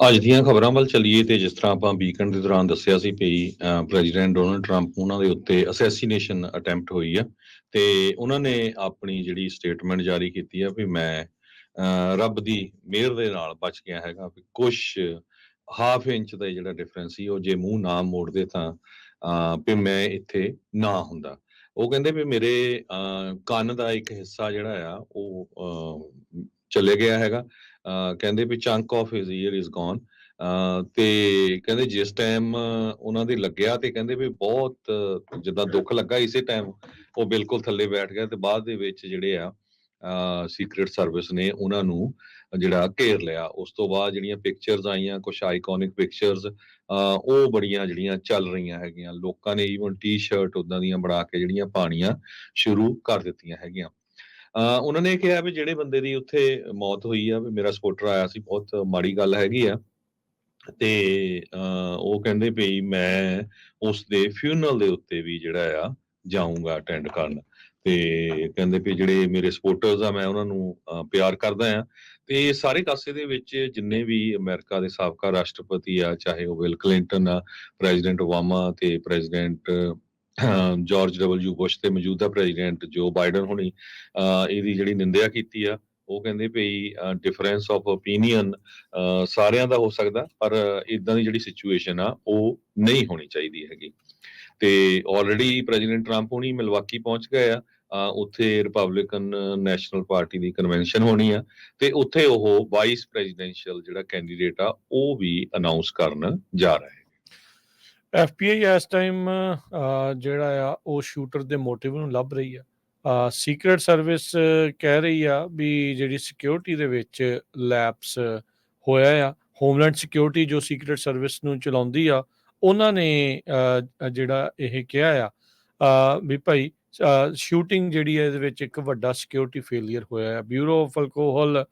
ਅੱਜ ਦੀਆਂ ਖਬਰਾਂ ਵੱਲ ਚੱਲੀਏ ਤੇ ਜਿਸ ਤਰ੍ਹਾਂ ਆਪਾਂ ਵੀਕਐਂਡ ਦੇ ਦੌਰਾਨ ਦੱਸਿਆ ਸੀ ਵੀ ਪ੍ਰੈਜ਼ੀਡੈਂਟ ਡੋਨਲਡ ਟਰੰਪ ਉਹਨਾਂ ਦੇ ਉੱਤੇ ਅਸੈਸੀਨੇਸ਼ਨ ਅਟੈਂਪਟ ਹੋਈ ਆ ਤੇ ਉਹਨਾਂ ਨੇ ਆਪਣੀ ਜਿਹੜੀ ਸਟੇਟਮੈਂਟ ਜਾਰੀ ਕੀਤੀ ਆ ਵੀ ਮੈਂ ਰੱਬ ਦੀ ਮਿਹਰ ਦੇ ਨਾਲ ਬਚ ਗਿਆ ਹੈਗਾ ਵੀ ਕੁਝ ਹਾਫ ਇੰਚ ਦਾ ਜਿਹੜਾ ਡਿਫਰੈਂਸ ਸੀ ਉਹ ਜੇ ਮੂੰਹ ਨਾ ਮੋੜਦੇ ਤਾਂ ਅਹ, ਵੀ ਮੈਂ ਇੱਥੇ ਨਾ ਹੁੰਦਾ। ਉਹ ਕਹਿੰਦੇ ਵੀ ਮੇਰੇ ਅਹ, ਕੰਨ ਦਾ ਇੱਕ ਹਿੱਸਾ ਜਿਹੜਾ ਆ ਉਹ ਅਹ, ਚਲੇ ਗਿਆ ਹੈਗਾ ਕਹਿੰਦੇ ਵੀ chunk of his ear is gone ਤੇ ਕਹਿੰਦੇ ਜਿਸ ਟਾਈਮ ਉਹਨਾਂ ਦੇ ਲੱਗਿਆ ਤੇ ਕਹਿੰਦੇ ਵੀ ਬਹੁਤ ਜਿੱਦਾਂ ਦੁੱਖ ਲੱਗਾ ਇਸੇ ਟਾਈਮ ਉਹ ਬਿਲਕੁਲ ਥੱਲੇ ਬੈਠ ਗਿਆ ਤੇ ਬਾਅਦ ਦੇ ਵਿੱਚ ਜਿਹੜੇ ਆ ਸੀਕ੍ਰੀਟ ਸਰਵਿਸ ਨੇ ਉਹਨਾਂ ਨੂੰ ਜਿਹੜਾ ਘੇਰ ਲਿਆ। ਉਸ ਤੋਂ ਬਾਅਦ ਜਿਹੜੀਆਂ ਪਿਕਚਰਸ ਆਈਆਂ ਕੁਝ ਆਈਕੋਨਿਕ ਪਿਕਚਰਸ ਉਹ ਬੜੀਆਂ ਜਿਹੜੀਆਂ ਚੱਲ ਰਹੀਆਂ ਹੈਗੀਆਂ। ਲੋਕਾਂ ਨੇ ਈਵਨ ਟੀ-ਸ਼ਰਟ ਉਦਾਂ ਦੀਆਂ ਬਣਾ ਕੇ ਜਿਹੜੀਆਂ ਪਾਣੀਆਂ ਸ਼ੁਰੂ ਕਰ ਦਿੱਤੀਆਂ ਹੈਗੀਆਂ। ਉਹਨਾਂ ਨੇ ਕਿਹਾ ਵੀ ਜਿਹੜੇ ਬੰਦੇ ਦੀ ਉੱਥੇ ਮੌਤ ਹੋਈ ਆ, ਵੀ ਮੇਰਾ ਸਪੋਰਟਰ ਆਇਆ ਸੀ, ਬਹੁਤ ਮਾੜੀ ਗੱਲ ਹੈਗੀ ਆ। ਤੇ ਉਹ ਕਹਿੰਦੇ ਵੀ ਮੈਂ ਉਸ ਦੇ ਫਿਊਨਰਲ ਦੇ ਉੱਤੇ ਵੀ ਜਿਹੜਾ ਆ, ਜਾਊਂਗਾ ਅਟੈਂਡ ਕਰਨ। ਤੇ ਕਹਿੰਦੇ ਵੀ ਜਿਹੜੇ ਮੇਰੇ ਸਪੋਰਟਰਸ ਆ, ਮੈਂ ਉਹਨਾਂ ਨੂੰ ਪਿਆਰ ਕਰਦਾ ਆ। ਤੇ ਸਾਰੇ ਕਾਸੇ ਦੇ ਵਿੱਚ ਜਿੰਨੇ ਵੀ ਅਮਰੀਕਾ ਦੇ ਸਾਬਕਾ ਰਾਸ਼ਟਰਪਤੀ ਆ, ਚਾਹੇ ਉਹ ਵਿਲ ਕਲਿੰਟਨ ਆ ਪ੍ਰੈਜ਼ੀਡੈਂਟ ਓਬਾਮਾ ਤੇ ਪ੍ਰੈਜ਼ੀਡੈਂਟ ਜਾਰਜ ਡਬਲਯੂ ਬੁਸ਼ ਤੇ ਮੌਜੂਦਾ ਪ੍ਰੈਜ਼ੀਡੈਂਟ ਜੋ ਬਾਈਡਨ ਹੁਣੀ ਇਹਦੀ ਜਿਹੜੀ ਨਿੰਦਿਆ ਕੀਤੀ ਆ, ਉਹ ਕਹਿੰਦੇ ਵੀ ਡਿਫਰੈਂਸ ਆਫ ਓਪੀਨੀਅਨ ਸਾਰਿਆਂ ਦਾ ਹੋ ਸਕਦਾ, ਪਰ ਇਦਾਂ ਦੀ ਜਿਹੜੀ ਸਿਚੁਏਸ਼ਨ ਆ, ਉਹ ਨਹੀਂ ਹੋਣੀ ਚਾਹੀਦੀ ਹੈਗੀ। ਤੇ ਆਲਰੇਡੀ ਪ੍ਰੈਜ਼ੀਡੈਂਟ ਟਰੰਪ ਹੁਣੀ ਮਿਲਵਾਕੀ ਪਹੁੰਚ ਗਏ ਆ ਉੱਥੇ ਰਿਪਬਲਿਕਨ ਨੈਸ਼ਨਲ ਪਾਰਟੀ ਦੀ ਕਨਵੈਨਸ਼ਨ ਹੋਣੀ ਆ, ਤੇ ਉੱਥੇ ਉਹ ਵਾਈਸ ਪ੍ਰੈਜ਼ੀਡੈਂਸ਼ੀਅਲ ਜਿਹੜਾ ਕੈਂਡੀਡੇਟ ਆ, ਉਹ ਵੀ ਅਨਾਉਂਸ ਕਰਨ ਜਾ ਰਿਹਾ ਹੈ ਐਫਪੀਆਈ ਇਸ ਟਾਈਮ ਜਿਹੜਾ ਆ, ਉਹ ਸ਼ੂਟਰ ਦੇ ਮੋਟਿਵ ਨੂੰ ਲੱਭ ਰਹੀ ਆ। ਸੀਕ੍ਰੀਟ ਸਰਵਿਸ ਕਹਿ ਰਹੀ ਆ ਵੀ ਜਿਹੜੀ ਸਿਕਿਉਰਿਟੀ ਦੇ ਵਿੱਚ ਲੈਪਸ ਹੋਇਆ ਆ ਹੋਮਲੈਂਡ ਸਿਕਿਉਰਿਟੀ ਜੋ ਸੀਕ੍ਰੀਟ ਸਰਵਿਸ ਨੂੰ ਚਲਾਉਂਦੀ ਆ, ਉਹਨਾਂ ਨੇ ਜਿਹੜਾ ਇਹ ਕਿਹਾ ਆ ਵੀ ਭਾਈ ਸ਼ੂਟਿੰਗ ਜਿਹੜੀ ਹੈ ਇਹਦੇ ਵਿੱਚ ਇੱਕ ਵੱਡਾ ਸਿਕਿਉਰਿਟੀ ਫੇਲਿਅਰ ਹੋਇਆ ਹੈ Bureau of Alcohol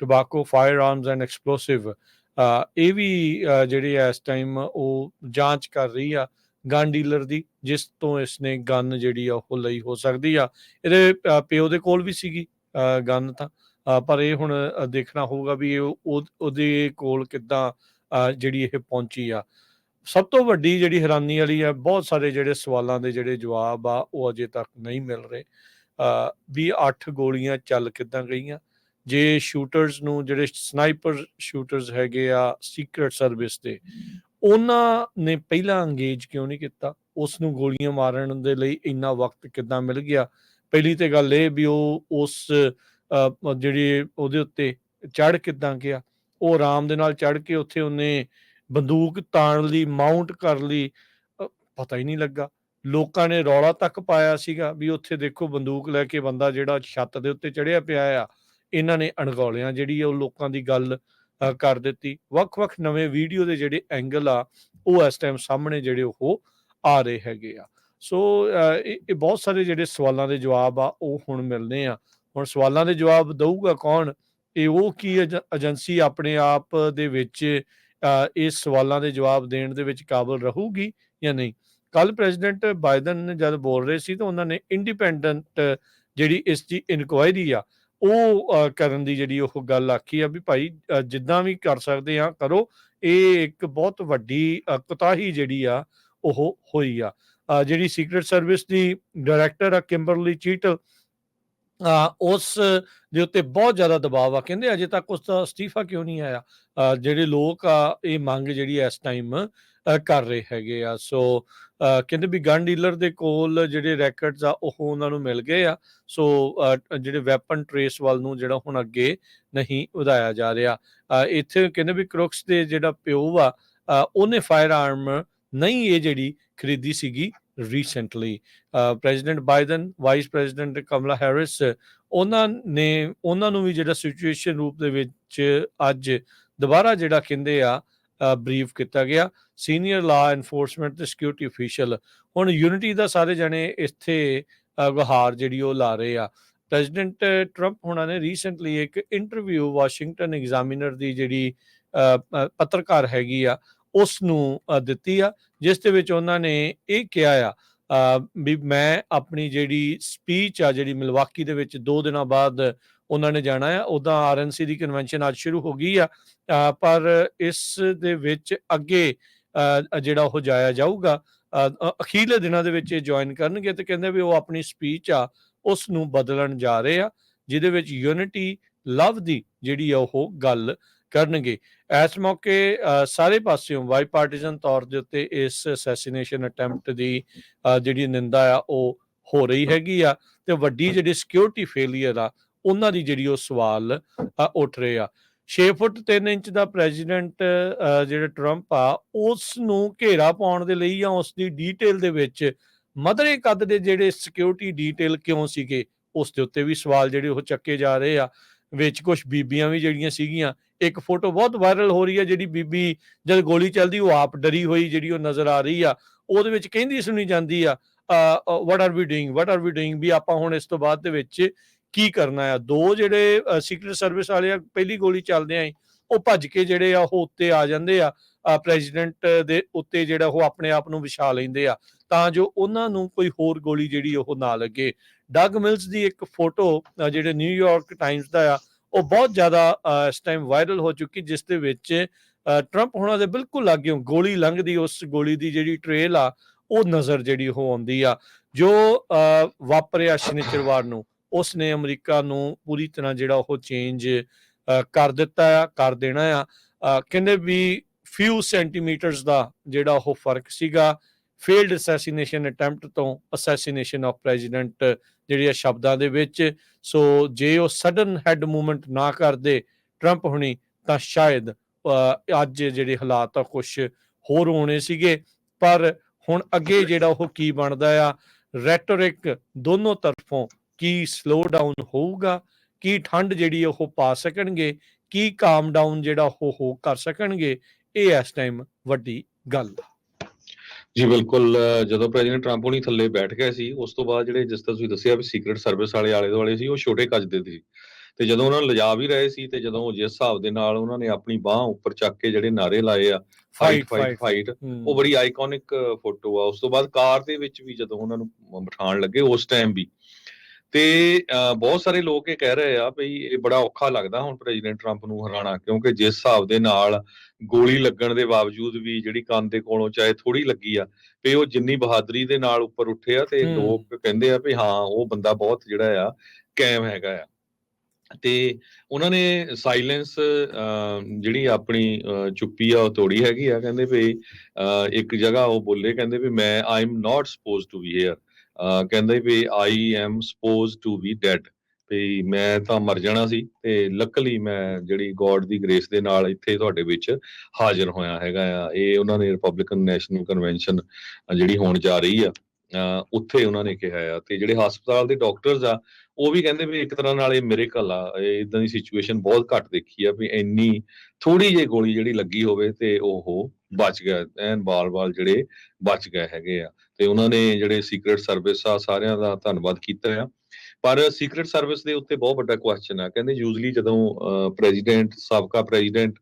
Tobacco Firearms and Explosive ਇਹ ਵੀ ਜਿਹੜੇ ਜਿਹੜੀ ਇਸ ਟਾਈਮ ਉਹ ਜਾਂਚ ਕਰ ਰਹੀ ਆ ਗਨ ਡੀਲਰ ਦੀ, ਜਿਸ ਤੋਂ ਇਸਨੇ ਗਨ ਜਿਹੜੀ ਆ ਉਹ ਲਈ ਹੋ ਸਕਦੀ ਆ। ਇਹਦੇ ਪਿਓ ਦੇ ਕੋਲ ਵੀ ਸੀਗੀ ਗਨ ਤਾਂ। ਪਰ ਇਹ ਹੁਣ ਦੇਖਣਾ ਹੋਊਗਾ ਵੀ ਇਹ ਉਹਦੇ ਕੋਲ ਕਿੱਦਾਂ ਜਿਹੜੀ ਇਹ ਪਹੁੰਚੀ ਆ। ਸਭ ਤੋਂ ਵੱਡੀ ਜਿਹੜੀ ਹੈਰਾਨੀ ਵਾਲੀ ਆ, ਬਹੁਤ ਸਾਰੇ ਜਿਹੜੇ ਸਵਾਲਾਂ ਦੇ ਜਿਹੜੇ ਜਵਾਬ ਆ, ਉਹ ਅਜੇ ਤੱਕ ਨਹੀਂ ਮਿਲ ਰਹੇ। ਵੀ 8 ਗੋਲੀਆਂ ਚੱਲ ਕਿੱਦਾਂ ਗਈਆਂ? ਜੇ ਸ਼ੂਟਰਸ ਨੂੰ ਜਿਹੜੇ ਸਨਾਈਪਰ ਸ਼ੂਟਰਸ ਹੈਗੇ ਆ ਸੀਕ੍ਰੀਟ ਸਰਵਿਸ ਦੇ ਉਹਨਾਂ ਨੇ ਪਹਿਲਾਂ ਅੰਗੇਜ ਕਿਉਂ ਨਹੀਂ ਕੀਤਾ? ਉਸ ਨੂੰ ਗੋਲੀਆਂ ਮਾਰਨ ਦੇ ਲਈ ਇੰਨਾ ਵਕਤ ਕਿੱਦਾਂ ਮਿਲ ਗਿਆ? ਪਹਿਲੀ ਤੇ ਗੱਲ ਇਹ ਵੀ ਉਹ ਉਸ ਜਿਹੜੀ ਉਹਦੇ ਉੱਤੇ ਚੜ ਕਿੱਦਾਂ ਗਿਆ? ਉਹ ਆਰਾਮ ਦੇ ਨਾਲ ਚੜ ਕੇ ਉੱਥੇ ਉਹਨੇ ਬੰਦੂਕ ਤਾਣ ਲਈ ਮਾਊਂਟ ਕਰ ਲਈ ਪਤਾ ਹੀ ਨਹੀਂ ਲੱਗਾ। ਲੋਕਾਂ ਨੇ ਰੌਲਾ ਤੱਕ ਪਾਇਆ ਸੀਗਾ ਵੀ ਉੱਥੇ ਦੇਖੋ ਬੰਦੂਕ ਲੈ ਕੇ ਬੰਦਾ ਜਿਹੜਾ ਛੱਤ ਦੇ ਉੱਤੇ ਚੜਿਆ ਪਿਆ ਆ ਇਹਨਾਂ ਨੇ ਅਣਗੌਲਿਆਂ ਜਿਹੜੀ ਆ ਉਹ ਲੋਕਾਂ ਦੀ ਗੱਲ ਕਰ ਦਿੱਤੀ। ਵੱਖ-ਵੱਖ ਨਵੇਂ ਵੀਡੀਓ ਦੇ ਜਿਹੜੇ ਐਂਗਲ ਆ ਉਹ ਇਸ ਟਾਈਮ ਸਾਹਮਣੇ ਜਿਹੜੇ ਉਹ ਆ ਰਹੇ ਹੈਗੇ ਆ। ਸੋ ਇਹ ਬਹੁਤ ਸਾਰੇ ਜਿਹੜੇ ਸਵਾਲਾਂ ਦੇ ਜਵਾਬ ਆ ਉਹ ਹੁਣ ਮਿਲਨੇ ਆ। ਹੁਣ ਸਵਾਲਾਂ ਦੇ ਜਵਾਬ ਦਊਗਾ ਕੌਣ? ਇਹ ਉਹ ਕੀ ਏਜ- ਏਜੰਸੀ ਆਪਣੇ ਆਪ ਦੇ ਵਿੱਚ ਅ, ਇਸ ਸਵਾਲਾਂ ਦੇ ਜਵਾਬ ਦੇਣ ਦੇ ਵਿੱਚ ਕਾਬਲ ਰਹੂਗੀ ਜਾਂ ਨਹੀਂ? ਕੱਲ ਪ੍ਰੈਜ਼ੀਡੈਂਟ ਬਾਈਡਨ ਜਦ ਬੋਲ ਰਹੇ ਸੀ ਤਾਂ ਉਹਨਾਂ ਨੇ ਇੰਡੀਪੈਂਡੈਂਟ ਜਿਹੜੀ ਇਸ ਦੀ ਇਨਕੁਆਇਰੀ ਆ ਉਹ ਅ, ਕਰਨ ਦੀ ਜਿਹੜੀ ਉਹ ਗੱਲ ਆਖੀ ਆ ਵੀ ਭਾਈ ਅ, ਜਿੱਦਾਂ ਵੀ ਕਰ ਸਕਦੇ ਆ ਕਰੋ। ਇਹ ਇੱਕ ਬਹੁਤ ਵੱਡੀ ਅ, ਕੁਤਾਹੀ ਜਿਹੜੀ ਆ ਉਹ ਹੋਈ ਆ। ਜਿਹੜੀ ਸੀਕ੍ਰੀਟ ਸਰਵਿਸ ਦੀ ਡਾਇਰੈਕਟਰ ਆ ਕਿੰਬਰਲੀ ਚੀਟਲ ਉਸ ਦੇ ਉੱਤੇ ਬਹੁਤ ਜ਼ਿਆਦਾ ਦਬਾਅ ਆ ਕਹਿੰਦੇ ਅਜੇ ਤੱਕ ਉਸ ਦਾ ਅਸਤੀਫਾ ਕਿਉਂ ਨਹੀਂ ਆਇਆ? ਜਿਹੜੇ ਲੋਕ ਆ, ਇਹ ਮੰਗ ਜਿਹੜੀ ਇਸ ਟਾਈਮ ਕਰ ਰਹੇ ਹੈਗੇ ਆ। ਸੋ ਕਹਿੰਦੇ ਵੀ ਗਨ ਡੀਲਰ ਦੇ ਕੋਲ ਜਿਹੜੇ ਰੈਕਟਸ ਆ, ਉਹ ਉਹਨਾਂ ਨੂੰ ਮਿਲ ਗਏ ਆ। ਸੋ ਜਿਹੜੇ ਵੈਪਨ ਟ੍ਰੇਸ ਵੱਲ ਨੂੰ ਜਿਹੜਾ ਹੁਣ ਅੱਗੇ ਨਹੀਂ ਵਧਾਇਆ ਜਾ ਰਿਹਾ। ਇੱਥੇ ਕਹਿੰਦੇ ਵੀ ਕ੍ਰੁਕਸ ਦੇ ਜਿਹੜਾ ਪਿਓ ਆ ਉਹਨੇ ਫਾਇਰ ਆਰਮ ਨਹੀਂ ਇਹ ਜਿਹੜੀ ਖਰੀਦੀ ਸੀਗੀ। Recently President Biden Vice President Kamala Harris ਉਹਨਾਂ ਨੇ, ਉਹਨਾਂ ਨੂੰ ਵੀ ਜਿਹੜਾ ਸਿਚੁਏਸ਼ਨ ਰੂਪ ਦੇ ਵਿੱਚ ਅੱਜ ਦੁਬਾਰਾ ਜਿਹੜਾ ਕਹਿੰਦੇ ਆ ਬਰੀਫ ਕੀਤਾ ਗਿਆ ਸੀਨੀਅਰ ਲਾ ਐਨਫੋਰਸਮੈਂਟ ਤੇ ਸਿਕਿਉਰਿਟੀ ਅਫੀਸ਼ੀਅਲ ਹੁਣ ਯੂਨਿਟੀ ਦਾ ਸਾਰੇ ਜਣੇ ਇੱਥੇ ਗੁਹਾਰ ਜਿਹੜੀ ਉਹ ਲਾ ਰਹੇ ਆ। ਪ੍ਰੈਜ਼ੀਡੈਂਟ ਟਰੰਪ ਹੁਣਾਂ ਨੇ ਰੀਸੈਂਟਲੀ ਇੱਕ ਇੰਟਰਵਿਊ ਵਾਸ਼ਿੰਗਟਨ ਐਗਜ਼ਾਮੀਨਰ ਦੀ ਜਿਹੜੀ ਪੱਤਰਕਾਰ ਹੈਗੀ ਆ ਉਸ ਨੂੰ ਦਿੱਤੀ ਆ, ਜਿਸ ਦੇ ਵਿੱਚ ਉਹਨਾਂ ਨੇ ਇਹ ਕਿਹਾ ਆ ਵੀ ਮੈਂ ਆਪਣੀ ਜਿਹੜੀ ਸਪੀਚ ਆ, ਜਿਹੜੀ ਮਿਲਵਾਕੀ ਦੇ ਵਿੱਚ 2 ਦਿਨਾਂ ਬਾਅਦ ਉਹਨਾਂ ਨੇ ਜਾਣਾ ਆ ਉਦਾਂ ਆਰਐਨਸੀ ਦੀ ਕਨਵੈਨਸ਼ਨ ਅੱਜ ਸ਼ੁਰੂ ਹੋ ਗਈ ਆ ਪਰ ਇਸ ਦੇ ਵਿੱਚ ਅੱਗੇ ਜਿਹੜਾ ਉਹ ਜਾਇਆ ਜਾਊਗਾ ਅਖੀਰਲੇ ਦਿਨਾਂ ਦੇ ਵਿੱਚ ਇਹ ਜੁਆਇਨ ਕਰਨਗੇ ਤੇ ਕਹਿੰਦੇ ਵੀ ਉਹ ਆਪਣੀ ਸਪੀਚ ਆ ਉਸ ਨੂੰ ਬਦਲਣ ਜਾ ਰਹੇ ਆ, ਜਿਹਦੇ ਵਿੱਚ ਯੂਨਿਟੀ ਲਵ ਦੀ ਜਿਹੜੀ ਆ ਉਹ ਗੱਲ ਕਰਨਗੇ। ਇਸ ਮੌਕੇ ਸਾਰੇ ਪਾਸਿਓਂ ਵਾਈ ਪਾਰਟੀਜ਼ਨ ਤੌਰ ਦੇ ਉੱਤੇ ਇਸ ਅਸੈਸੀਨੇਸ਼ਨ ਅਟੈਂਪਟ ਦੀ ਜਿਹੜੀ ਨਿੰਦਾ ਆ, ਉਹ ਹੋ ਰਹੀ ਹੈਗੀ ਆ ਤੇ ਵੱਡੀ ਜਿਹੜੀ ਸਿਕਿਉਰਿਟੀ ਫੇਲਿਅਰ ਆ, ਉਹਨਾਂ ਦੀ ਜਿਹੜੀ ਉਹ ਸਵਾਲ ਉੱਠ ਰਹੇ ਆ। 6 ਫੁੱਟ 3 ਇੰਚ ਦਾ ਪ੍ਰੈਜ਼ੀਡੈਂਟ ਜਿਹੜਾ ਟਰੰਪ ਆ ਉਸ ਨੂੰ ਘੇਰਾ ਪਾਉਣ ਦੇ ਲਈ ਜਾਂ ਉਸ ਦੀ ਡੀਟੇਲ ਦੇ ਵਿੱਚ ਮਧਰੇ ਕੱਦ ਦੇ ਜਿਹੜੇ ਸਿਕਿਉਰਿਟੀ ਡੀਟੇਲ ਕਿਉਂ ਸੀਗੇ, ਉਸ ਦੇ ਉੱਤੇ ਵੀ ਸਵਾਲ ਜਿਹੜੇ ਉਹ ਚੱਕੇ ਜਾ ਰਹੇ ਆ। ਵਿੱਚ ਕੁਝ ਬੀਬੀਆਂ ਵੀ ਜਿਹੜੀਆਂ ਸੀਗੀਆਂ, ਇੱਕ ਫੋਟੋ ਬਹੁਤ ਵਾਇਰਲ ਹੋ ਰਹੀ ਹੈ ਜਿਹੜੀ ਬੀਬੀ ਜਦ ਗੋਲੀ ਚੱਲਦੀ, ਉਹ ਆਪ ਡਰੀ ਹੋਈ ਜਿਹੜੀ ਉਹ ਨਜ਼ਰ ਆ ਰਹੀ ਆ, ਉਹਦੇ ਵਿੱਚ ਕਹਿੰਦੀ ਸੁਣੀ ਜਾਂਦੀ ਆ what are we doing what are we doing ਵੀ ਆਪਾਂ ਹੁਣ ਇਸ ਤੋਂ ਬਾਅਦ ਦੇ ਵਿੱਚ ਕੀ ਕਰਨਾ ਆ? ਦੋ ਜਿਹੜੇ ਸੀਕ੍ਰੀਟ ਸਰਵਿਸ ਵਾਲੇ ਆ, ਪਹਿਲੀ ਗੋਲੀ ਚੱਲਦੇ ਆ ਉਹ ਭੱਜ ਕੇ ਜਿਹੜੇ ਆ ਉਹ ਉੱਤੇ ਆ ਜਾਂਦੇ ਆ ਪ੍ਰੈਜ਼ੀਡੈਂਟ ਦੇ ਉੱਤੇ ਜਿਹੜਾ ਉਹ ਆਪਣੇ ਆਪ ਨੂੰ ਵਿਛਾ ਲੈਂਦੇ ਆ, ਤਾਂ ਜੋ ਉਹਨਾਂ ਨੂੰ ਕੋਈ ਹੋਰ ਗੋਲੀ ਜਿਹੜੀ ਉਹ ਨਾ ਲੱਗੇ। ਡਗ ਮਿਲਸ ਦੀ ਇੱਕ ਫੋਟੋ ਜਿਹੜੇ ਨਿਊਯਾਰਕ ਟਾਈਮਸ ਦਾ ਆ, ਉਹ ਬਹੁਤ ਜ਼ਿਆਦਾ ਇਸ ਟਾਈਮ ਵਾਇਰਲ ਹੋ ਚੁੱਕੀ, ਜਿਸ ਦੇ ਵਿੱਚ ਟਰੰਪ ਹੋਣਾ ਦੇ ਬਿਲਕੁਲ ਲਾਗਿਓਂ ਗੋਲੀ ਲੰਘਦੀ ਉਸ ਗੋਲੀ ਦੀ ਜਿਹੜੀ ਟ੍ਰੇਲ ਆ, ਉਹ ਨਜ਼ਰ ਜਿਹੜੀ ਉਹ ਆਉਂਦੀ ਆ, ਜੋ ਵਾਪਰਿਆ ਸ਼ਨੀਚਰਵਾਰ ਨੂੰ ਉਸ ਨੇ ਅਮਰੀਕਾ ਨੂੰ ਪੂਰੀ ਤਰ੍ਹਾਂ ਜਿਹੜਾ ਉਹ ਚੇਂਜ ਕਰ ਦਿੱਤਾ ਆ, ਕਰ ਦੇਣਾ ਆ ਕਹਿੰਦੇ ਵੀ ਫਿਊ ਸੈਂਟੀਮੀਟਰਸ ਦਾ ਜਿਹੜਾ ਉਹ ਫ਼ਰਕ ਸੀਗਾ ਫੇਲਡ ਅਸੈਸੀਨੇਸ਼ਨ ਅਟੈਂਪਟ ਤੋਂ ਅਸੈਸੀਨੇਸ਼ਨ ਆਫ ਪ੍ਰੈਜ਼ੀਡੈਂਟ ਜਿਹੜੀ ਆ ਸ਼ਬਦਾਂ ਦੇ ਵਿੱਚ। ਸੋ ਜੇ ਉਹ ਸਡਨ ਹੈਡ ਮੂਵਮੈਂਟ ਨਾ ਕਰਦੇ ਟਰੰਪ ਹੁਣੀ, ਤਾਂ ਸ਼ਾਇਦ ਅੱਜ ਜਿਹੜੇ ਹਾਲਾਤ ਆ ਕੁਝ ਹੋਰ ਹੋਣੇ ਸੀਗੇ। ਪਰ ਹੁਣ ਅੱਗੇ ਜਿਹੜਾ ਉਹ ਕੀ ਬਣਦਾ ਆ, ਰੈਟੋਰਿਕ ਦੋਨੋਂ ਤਰਫੋਂ ਕੀ ਸਲੋ ਡਾਊਨ ਹੋਊਗਾ, ਕੀ ਠੰਡ ਜਿਹੜੀ ਉਹ ਪਾ ਸਕਣਗੇ, ਕੀ ਕਾਮ ਡਾਊਨ ਜਿਹੜਾ ਉਹ ਹੋ ਕਰ ਸਕਣਗੇ, ਇਹ ਇਸ ਟਾਈਮ ਵੱਡੀ ਗੱਲ ਆ। ਜੀ ਬਿਲਕੁਲ ਜਦੋਂ ਪ੍ਰੈਜ਼ੀਡੈਂਟ ਟਰੰਪ ਹੁਣੀ ਥੱਲੇ ਬੈਠ ਗਏ ਸੀ ਉਸ ਤੋਂ ਬਾਅਦ ਜਿਹੜੇ ਜਿਸ ਤਰ੍ਹਾਂ ਤੁਸੀਂ ਦੱਸਿਆ ਵੀ ਸੀਕ੍ਰੀਟ ਸਰਵਿਸ ਵਾਲੇ ਆਲੇ ਦੁਆਲੇ ਸੀ ਉਹ ਛੋਟੇ ਕੱਜ ਦੇ ਸੀ। ਤੇ ਜਦੋਂ ਉਹਨਾਂ ਨੂੰ ਲਿਜਾ ਵੀ ਰਹੇ ਸੀ ਤੇ ਜਦੋਂ ਉਹ ਜਿਸ ਹਿਸਾਬ ਦੇ ਨਾਲ ਉਹਨਾਂ ਨੇ ਆਪਣੀ ਬਾਹ ਉੱਪਰ ਚੱਕ ਕੇ ਜਿਹੜੇ ਨਾਰੇ ਲਾਏ ਆ ਫਾਈਟ ਫਾਈਟ ਫਾਈਟ ਉਹ ਬੜੀ ਆਈਕੋਨਿਕ ਫੋਟੋ ਆ। ਉਸ ਤੋਂ ਬਾਅਦ ਕਾਰ ਦੇ ਵਿੱਚ ਵੀ ਜਦੋਂ ਉਹਨਾਂ ਨੂੰ ਬਿਠਾਉਣ ਲੱਗੇ ਉਸ ਟਾਈਮ ਵੀ ਤੇ ਬਹੁਤ ਸਾਰੇ ਲੋਕ ਇਹ ਕਹਿ ਰਹੇ ਆ ਵੀ ਇਹ ਬੜਾ ਔਖਾ ਲੱਗਦਾ ਹੁਣ ਪ੍ਰੈਜ਼ੀਡੈਂਟ ਟਰੰਪ ਨੂੰ ਹਰਾਣਾ ਕਿਉਂਕਿ ਜਿਸ ਹਿਸਾਬ ਦੇ ਨਾਲ ਗੋਲੀ ਲੱਗਣ ਦੇ ਬਾਵਜੂਦ ਵੀ ਜਿਹੜੀ ਕੰਨ ਦੇ ਕੋਲੋਂ ਚਾਹੇ ਥੋੜੀ ਲੱਗੀ ਆ ਤੇ ਉਹ ਜਿੰਨੀ ਬਹਾਦਰੀ ਦੇ ਨਾਲ ਉੱਪਰ ਉੱਠੇ ਆ ਤੇ। ਲੋਕ ਕਹਿੰਦੇ ਆ ਵੀ ਹਾਂ ਉਹ ਬੰਦਾ ਬਹੁਤ ਜਿਹੜਾ ਆ ਕਾਇਮ ਹੈਗਾ ਆ ਤੇ ਉਹਨਾਂ ਨੇ ਸਾਇਲੈਂਸ ਜਿਹੜੀ ਆਪਣੀ ਚੁੱਪੀ ਆ ਉਹ ਤੋੜੀ ਹੈਗੀ ਆ ਕਹਿੰਦੇ ਵੀ ਇੱਕ ਜਗ੍ਹਾ ਉਹ ਬੋਲੇ ਕਹਿੰਦੇ ਵੀ ਮੈਂ I am not suppose to be here ਕਹਿੰਦੇ ਵੀ I am suppose to be dead ਵੀ ਮੈਂ ਤਾਂ ਮਰ ਜਾਣਾ ਸੀ ਤੇ ਲੱਕਲੀ ਮੈਂ ਜਿਹੜੀ ਗੋਡ ਦੀ ਗ੍ਰੇਸ ਦੇ ਨਾਲ ਇੱਥੇ ਤੁਹਾਡੇ ਵਿੱਚ ਹਾਜ਼ਰ ਹੋਇਆ ਹੈਗਾ ਆ। ਇਹ ਉਹਨਾਂ ਨੇ ਰਿਪਬਲਿਕਨ ਨੈਸ਼ਨਲ ਕਨਵੈਨਸ਼ਨ ਜਿਹੜੀ ਹੋਣ ਜਾ ਰਹੀ ਆ। ਉੱਥੇ ਉਹਨਾਂ ਨੇ ਕਿਹਾ ਆ ਤੇ ਜਿਹੜੇ ਹਸਪਤਾਲ ਦੇ ਡਾਕਟਰਸ ਆ, ਉਹ ਵੀ ਕਹਿੰਦੇ ਵੀ ਇੱਕ ਤਰ੍ਹਾਂ ਨਾਲ ਇਹ ਮਿਰੇਕਲ ਆ, ਇਹ ਇਦਾਂ ਦੀ ਸਿਚੁਏਸ਼ਨ ਬਹੁਤ ਘੱਟ ਦੇਖੀ ਆ ਵੀ ਇੰਨੀ ਥੋੜੀ ਜਿਹੀ ਗੋਲੀ ਜਿਹੜੀ ਲੱਗੀ ਹੋਵੇ ਤੇ ਉਹ ਬਚ ਗਿਆ, ਐਨ ਬਾਲ-ਬਾਲ ਜਿਹੜੇ ਬਚ ਗਏ ਹੈਗੇ ਆ। ਤੇ ਉਹਨਾਂ ਨੇ ਜਿਹੜੇ ਸੀਕ੍ਰੀਟ ਸਰਵਿਸ ਆ, ਸਾਰਿਆਂ ਦਾ ਧੰਨਵਾਦ ਕੀਤਾ ਆ। ਪਰ ਸੀਕ੍ਰੀਟ ਸਰਵਿਸ ਦੇ ਉੱਤੇ ਬਹੁਤ ਵੱਡਾ ਕੁਐਸਚਨ ਆ, ਕਹਿੰਦੇ ਯੂਜ਼ਲੀ ਜਦੋਂ ਪ੍ਰੈਜ਼ੀਡੈਂਟ ਸਾਬਕਾ ਪ੍ਰੈਜ਼ੀਡੈਂਟ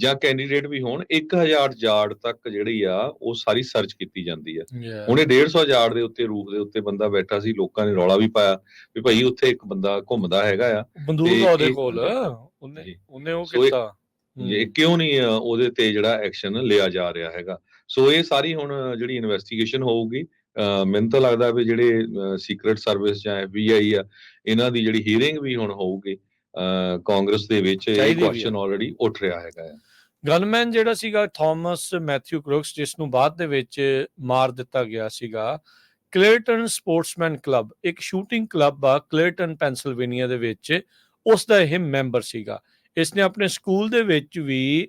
ਜਾਂ ਕੈਂਡੀਡੇਟ ਵੀ ਹੋਣ 1000 ਜਾਰਡ ਤੱਕ ਜਿਹੜੀ ਆ ਉਹ ਸਾਰੀ ਸਰਚ ਕੀਤੀ ਜਾਂਦੀ ਆ। ਉਹਨੇ 150 ਜਾਰਡ ਦੇ ਉੱਤੇ ਰੂਫ ਦੇ ਉੱਤੇ ਬੰਦਾ ਬੈਠਾ ਸੀ ਲੋਕਾਂ ਨੇ ਰੌਲਾ ਵੀ ਪਾਇਆ ਵੀ ਭਾਈ ਉੱਥੇ ਇੱਕ ਬੰਦਾ ਘੁੰਮਦਾ ਹੈਗਾ ਆ। ਬੰਦੂਕ ਉਹਦੇ ਇਹ- ਕੋਲ। ਉਹਨੇ। ਉਹਨੇ ਉਹ ਇਹ- ਕੀਤਾ। ਇਹ ਕਿਉਂ ਨਹੀਂ ਉਹਦੇ ਤੇ ਜਿਹੜਾ ਐਕਸ਼ਨ ਲਿਆ ਜਾ ਰਿਹਾ ਹੈਗਾ। ਸੋ ਇਹ ਸਾਰੀ ਹੁਣ ਜਿਹੜੀ ਇਨਵੈਸਟੀਗੇਸ਼ਨ ਹੋਊਗੀ ਮੈਨੂੰ ਤਾਂ ਲੱਗਦਾ ਵੀ ਜਿਹੜੇ ਸੀਕ੍ਰੀਟ ਸਰਵਿਸ ਜਾਂ ਐਫਬੀਆਈ ਆ ਇਹਨਾਂ ਦੀ ਜਿਹੜੀ ਹੀਅਰਿੰਗ ਵੀ ਹੁਣ ਹੋਊਗੀ ਕਾਂਗਰਸ ਦੇ ਵਿੱਚ ਇਹ। ਕੁਐਸਚਨ ਆਲਰੇਡੀ ਉੱਠ ਰਿਹਾ ਹੈਗਾ ਆ। ਗਨਮੈਨ ਜਿਹੜਾ ਸੀਗਾ ਥਾਮਸ ਮੈਥਿਊ ਕ੍ਰੁਕਸ ਜਿਸ ਨੂੰ ਬਾਅਦ ਦੇ ਵਿੱਚ ਮਾਰ ਦਿੱਤਾ ਗਿਆ ਸੀਗਾ ਕਲੇਟਨ ਸਪੋਰਟਸਮੈਨ ਕਲੱਬ ਇੱਕ ਸ਼ੂਟਿੰਗ ਕਲੱਬ ਆ ਕਲੇਟਨ ਪੈਂਸਿਲਵੇਨੀਆ ਦੇ ਵਿੱਚ, ਉਸ ਦਾ ਇਹ ਮੈਂਬਰ ਸੀਗਾ। ਇਸ ਨੇ ਆਪਣੇ ਸਕੂਲ ਦੇ ਵਿੱਚ ਵੀ